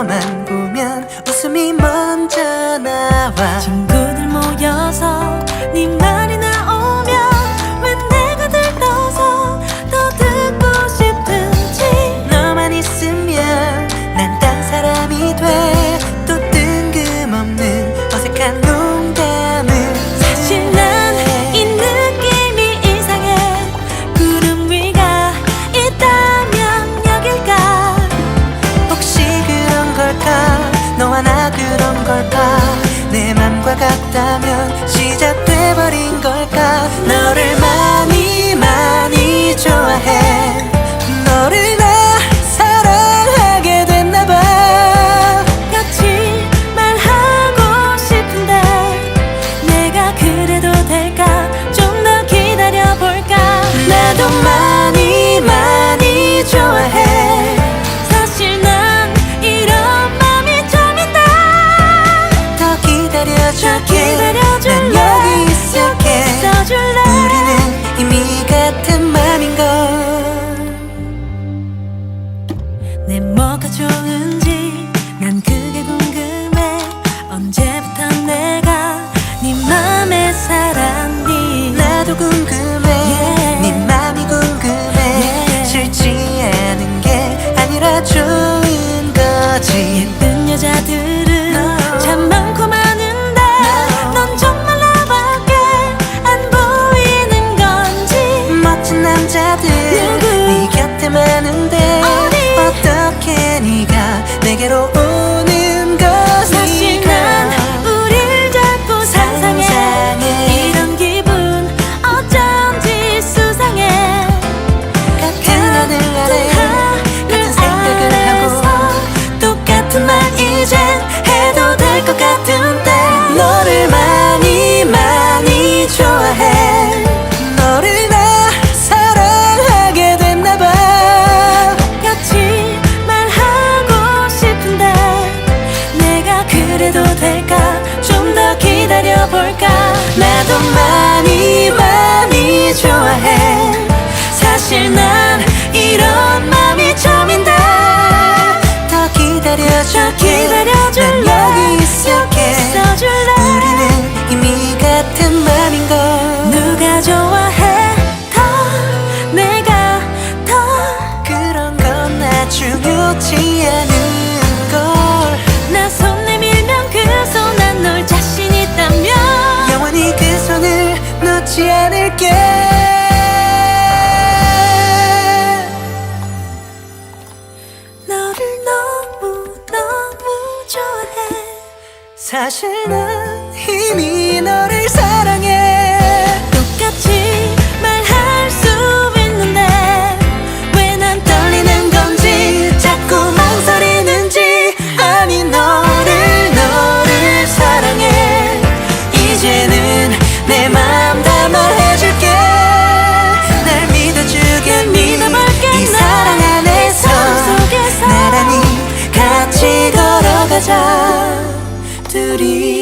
너만 보면 웃음이 먼저 나와. 같다면 시작돼버린 걸까? 너를 만 기다려줄게. 기다려줄래? 난 여기 있을게. 있어줄래? 우리는 이미 같은 맘인걸. 내 뭐가 좋은지 난 그게 궁금해. 언제부터 내가 네 맘에 살았니 나도 궁금해. Yeah. 네 맘이 궁금해. 실지 않은 게 아니라 좋 어디? 어떻게 네가 내게로 그래도 될까? 좀 더 기다려볼까? 나도 많이 많이 좋아해 사실 난 이미 너를 사랑해 똑같이 말할 수 있는데 왜 난 떨리는 건지 자꾸 망설이는지 아니 너를 너를 사랑해 이제는 내 맘 다 말해줄게 날 믿어주겠니 믿어볼게, 이 널. 사랑 안에서. 나란히 같이 걸어가자 둘이